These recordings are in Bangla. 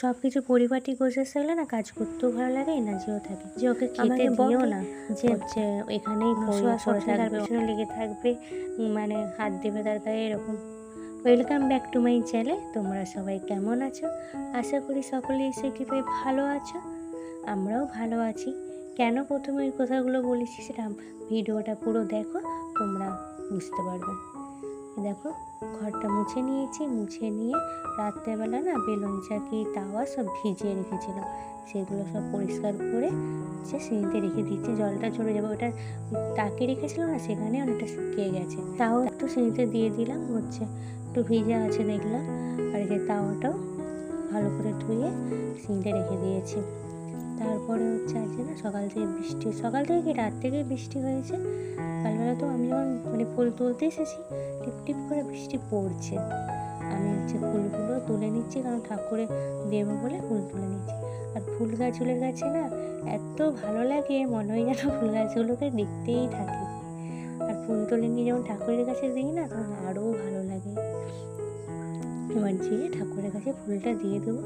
সব কিছু পরিপাটি গোছাতে থাকলে না কাজ করতেও ভালো লাগে এনার্জিও থাকে। যে ওকে খেতে দিও না যে হচ্ছে এখানেই পড়ে পড়ে থাকবে। পেছনে লেগে থাকবে মানে হাত দেবে তার গায়ে এরকম। Welcome back to my channel তোমরা সবাই কেমন আছো? আশা করি সকলে এসে কৃপায় ভালো আছো আমরাও ভালো আছি। কেন প্রথমে ওই কথাগুলো বলেছি সেটা ভিডিওটা পুরো দেখো তোমরা বুঝতে পারবে। দেখো, ঘরটা মুছে নিয়েছি, মুছে নিয়ে রাত্রেবেলা না বেলুন চাকি তাওয়া সব ভিজিয়ে রেখেছিলাম সেগুলো সব পরিষ্কার করে হচ্ছে সিঁড়িতে রেখে দিচ্ছি, জলটা চলে যাবে। ওটা টাকে রেখেছিল না, সেখানে অনেকটা শুকিয়ে গেছে। তাও একটু সিঁড়িতে দিয়ে দিলাম, হচ্ছে একটু ভিজে আছে দেখলাম। আর এই যে তাওয়াটাও ভালো করে ধুয়ে সিঁড়িতে রেখে দিয়েছি। তারপরে হচ্ছে আজকে না সকাল থেকে বৃষ্টি, সকাল থেকে কি রাত থেকে বৃষ্টি হয়েছে? কালবেলা তো আমি যখন মানে ফুল তুলতে এসেছি, টিপ টিপ করে বৃষ্টি পড়ছে। আমি হচ্ছে ফুলগুলো তুলে নিচ্ছি, কারণ ঠাকুরে দেবো বলে ফুল তুলে নিচ্ছি আর ফুল গাছ ফুলের গাছে না এত ভালো লাগে মনে হয় যেন ফুল গাছগুলোকে দেখতেই থাকি। আর ফুল তুলে নিয়ে যখন ঠাকুরের কাছে দিই না, তখন আরও ভালো লাগে। এবার যেয়ে ঠাকুরের কাছে ফুলটা দিয়ে দেবো।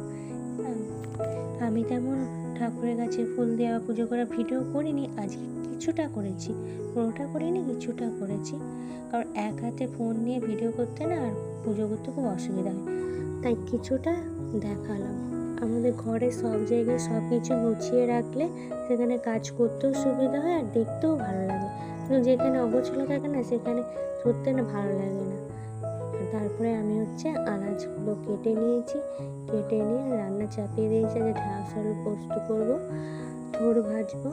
আম- তেমন ঠাকুরের কাছে ফুল দেওয়া, পুজো করা ভিডিও করিনি, আজকে কিছুটা করেছি। পুরোটা করিনি, কিছুটা করেছি। কারণ এক হাতে ফোন নিয়ে ভিডিও করতে না আর পুজো করতে খুব অসুবিধা হয়। তাই কিছুটা দেখালাম। আমাদের ঘরে সব জায়গায় সব কিছু গুছিয়ে রাখলে সেখানে কাজ করতেও সুবিধা হয় আর দেখতেও ভালো লাগে। কিন্তু যেখানে অগোছলো থাকে না, সেখানে সত্যি না ভালো লাগে না। তারপরে আমি হচ্ছে আনাজগুলো কেটে নিয়েছি। কেটে নিয়ে রান্না চাপিয়ে দিয়েছি যে ঢ্যাঁড়স আলু পোস্ত করব, থোড় ভাজবো।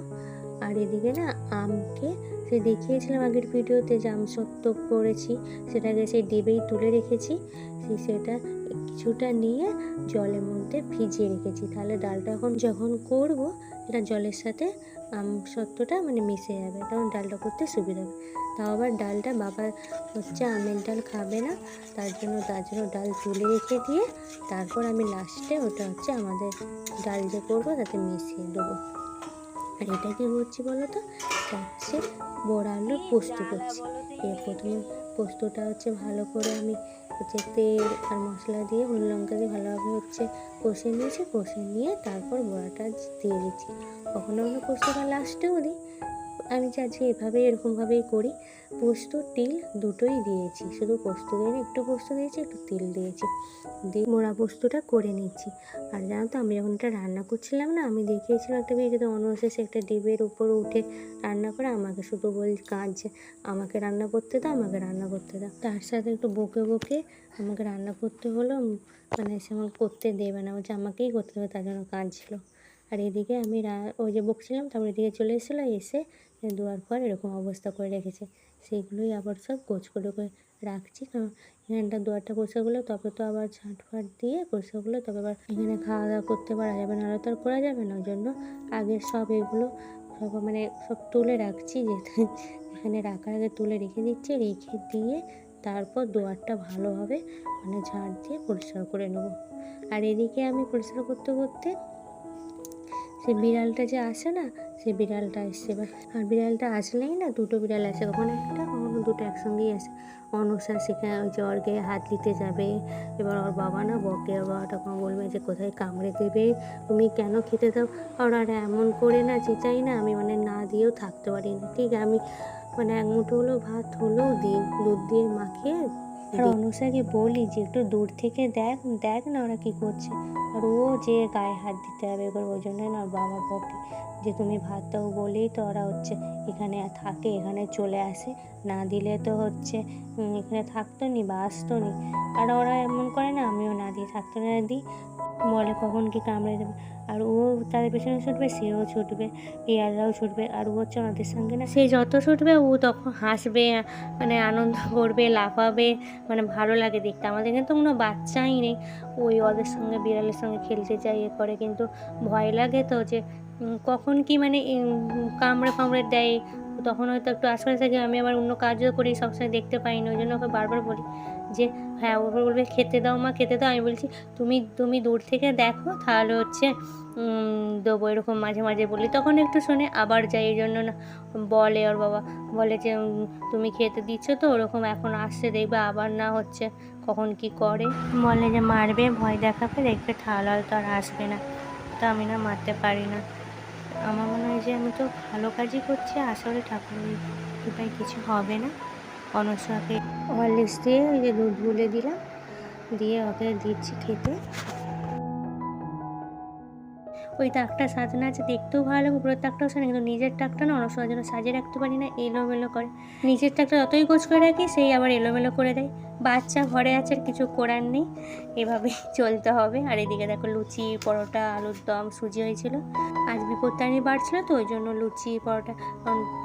আর এদিকে না আমকে, সে দেখিয়েছিলাম আগের ভিডিওতে যে আম সত্য করেছি, সেটাকে সেই ডিবেই তুলে রেখেছি। সেই সেটা কিছুটা নিয়ে জলের মধ্যে ভিজিয়ে রেখেছি। তাহলে ডালটা এখন যখন করব এটা জলের সাথে আম সত্যটা মানে মিশে যাবে, তখন ডালটা করতে সুবিধা হবে। তাও আবার ডালটা বাবা হচ্ছে আমের ডাল খাবে না, তার জন্য তার জন্য ডাল তুলে রেখে দিয়ে তারপর আমি লাস্টে ওটা হচ্ছে আমাদের ডাল যে করব তাতে মিশিয়ে দেবো। আর এটা কি করছি বলো তো? হচ্ছে বড়া আলুর পোস্ত করছি। এর প্রথমে পোস্তটা হচ্ছে ভালো করে আমি হচ্ছে তেল আর মশলা দিয়ে হলুদ লঙ্কা দিয়ে ভালোভাবে হচ্ছে কষে নিয়েছি, কষে নিয়ে তারপর বড়াটা দিয়ে দিচ্ছি। কখনো কখনো পোস্তটা লাস্টেও দিই। আমি চাচ্ছি এভাবে এরকমভাবেই করি, পোস্ত, তিল দুটোই দিয়েছি। শুধু পোস্ত দিইনি, একটু পোস্ত দিয়েছি, একটু তিল দিয়েছি। দিয়ে মোড়া পোস্তটা করে নিচ্ছি। আর জানো তো, আমি যখন এটা রান্না করছিলাম না, আমি দেখিয়েছিলাম একটা ভিডিওতে অনশেষে একটা ডিবের উপর উঠে রান্না করে, আমাকে শুধু বল কাজ আমাকে রান্না করতে দাও, আমাকে রান্না করতে দাও। তার সাথে একটু বকে বকে আমাকে রান্না করতে হলো মানে সে আমাকে করতে দেবে না, বলছে, আমাকেই করতে হবে। তার জন্য কাজ ছিল আর এদিকে আমি ওই যে বকছিলাম, তারপর এদিকে চলে এসেছিল, এসে দুয়ার পর এরকম অবস্থা করে রেখেছে। সেইগুলোই আবার সব গোছ করে করে রাখছি, কারণ এখানটা দুয়ারটা পরিষ্কারগুলো তবে তো আবার ঝাঁট ফাট দিয়ে পরিষ্কারগুলো তবে আবার এখানে খাওয়া দাওয়া করতে পারা যাবে না তো আর করা যাবে না। ওই জন্য আগে সব এগুলো সব মানে সব তুলে রাখছি যেটা এখানে রাখার আগে তুলে রেখে দিচ্ছি, রেখে দিয়ে তারপর দুয়ারটা ভালোভাবে মানে ঝাড় দিয়ে পরিষ্কার করে নেব। আর এদিকে আমি পরিষ্কার করতে করতে সেই বিড়ালটা যে আসে না সে বিড়ালটা এসছে এবার আর বিড়ালটা আসলেই না, দুটো বিড়াল আসে। কখনো একটা, কখনো দুটো একসঙ্গেই আসে। অনুষা সেখানে ওই যে ওর হাত দিতে যাবে। এবার ওর বাবা না বকে বাবাটা কোনো বলবে যে, কোথায় কামড়ে দেবে? তুমি কেন খেতে দাও? আর আর এমন করে না চেঁচাই না, আমি মানে না দিয়েও থাকতে পারি না। ঠিক আমি মানে এক মুঠো হলো ভাত হলেও দিই দুধ দিয়ে মাখিয়ে আর অনুষাকে বলি যে, একটু দূর থেকে দেখ দেখ না ওরা কী করছে। আর ও যে গায়ে হাত দিতে হবে এবার ওই জন্যই না বাবা বকে যে, তুমি ভাত দাও বলেই তো ওরা হচ্ছে এখানে থাকে, এখানে চলে আসে। না দিলে তো হচ্ছে এখানে থাকতো নি বা আসতো নি। আর ওরা এমন করে না, আমিও না দিয়ে থাকতো না, দিই। বলে কখন কি কামড়ে দেবে। আর ও তাদের পেছনে ছুটবে, সেও ছুটবে পিয়াররাও ছুটবে, আর ও হচ্ছে ওনাদের সঙ্গে না। সে যত ছুটবে, ও তখন হাসবে মানে আনন্দ করবে, লাফাবে মানে ভালো লাগে দেখতে। আমাদের এখানে তো কোনো বাচ্চাই নেই। ওই ওদের সঙ্গে, বিড়ালের সঙ্গে খেলতে চাই এ করে। কিন্তু ভয় লাগে তো যে কখন কি মানে কামড়ে ফামড়ে দেয় তখন হয়তো একটু আশপাশে থাকে আমি আবার অন্য কাজও করি, সবসময় দেখতে পাই না ওই জন্য ওকে বারবার বলি যে হ্যাঁ ও বলবে, খেতে দাও মা, খেতে দাও। আমি বলছি, তুমি তুমি দূর থেকে দেখো, তাহলে হচ্ছে দেবো, এরকম মাঝে মাঝে বলি। তখন একটু শোনে আবার যাই এই জন্য না, বলে ওর বাবা, বলে যে তুমি খেতে দিচ্ছ তো? ওরকম এখন আসছে, দেখবে আবার না হচ্ছে, কখন কি করে। বলে যে, মারবে, ভয় দেখাবে, দেখবে, তাহলে হয়তো আর আসবে না। তো আমি না মারতে পারি না। আমার মনে হয় যে আমি তো ভালো কাজই করছি আসলে ঠাকুরের কৃপায় কিছু হবে না। অনস্বাকে হরলিক্স দিয়ে ওই যে দুধ গুলে দিলাম, দিয়ে ওকে দিচ্ছি খেতে। ওই টাকটা সাজানো আছে, দেখতেও ভালো লাগে। উপরের টাকটাও সাজানো, কিন্তু নিজের টাকটা না অনেক সময় জন্য সাজিয়ে রাখতে পারি না, এলোমেলো করে। নিজের টাকটা যতই গোছ করে রাখি, সেই আবার এলোমেলো করে দেয়। বাচ্চা ঘরে আছে, আর কিছু করার নেই। এভাবেই চলতে হবে। আর এদিকে দেখো লুচি, পরোটা, আলুর দম, সুজি হয়েছিল। আজ বিপত্তানি বাড়ছিল তো, ওই জন্য লুচি, পরোটা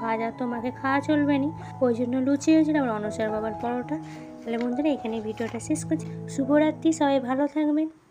ভাজা তো মাকে খাওয়া চলবে না। ওই জন্য লুচি হয়েছিল, আবার অনসার বাবার পরোটা। তাহলে বন্ধুরা এখানে ভিডিওটা শেষ করছি। শুভরাত্রি, সবাই ভালো থাকবেন।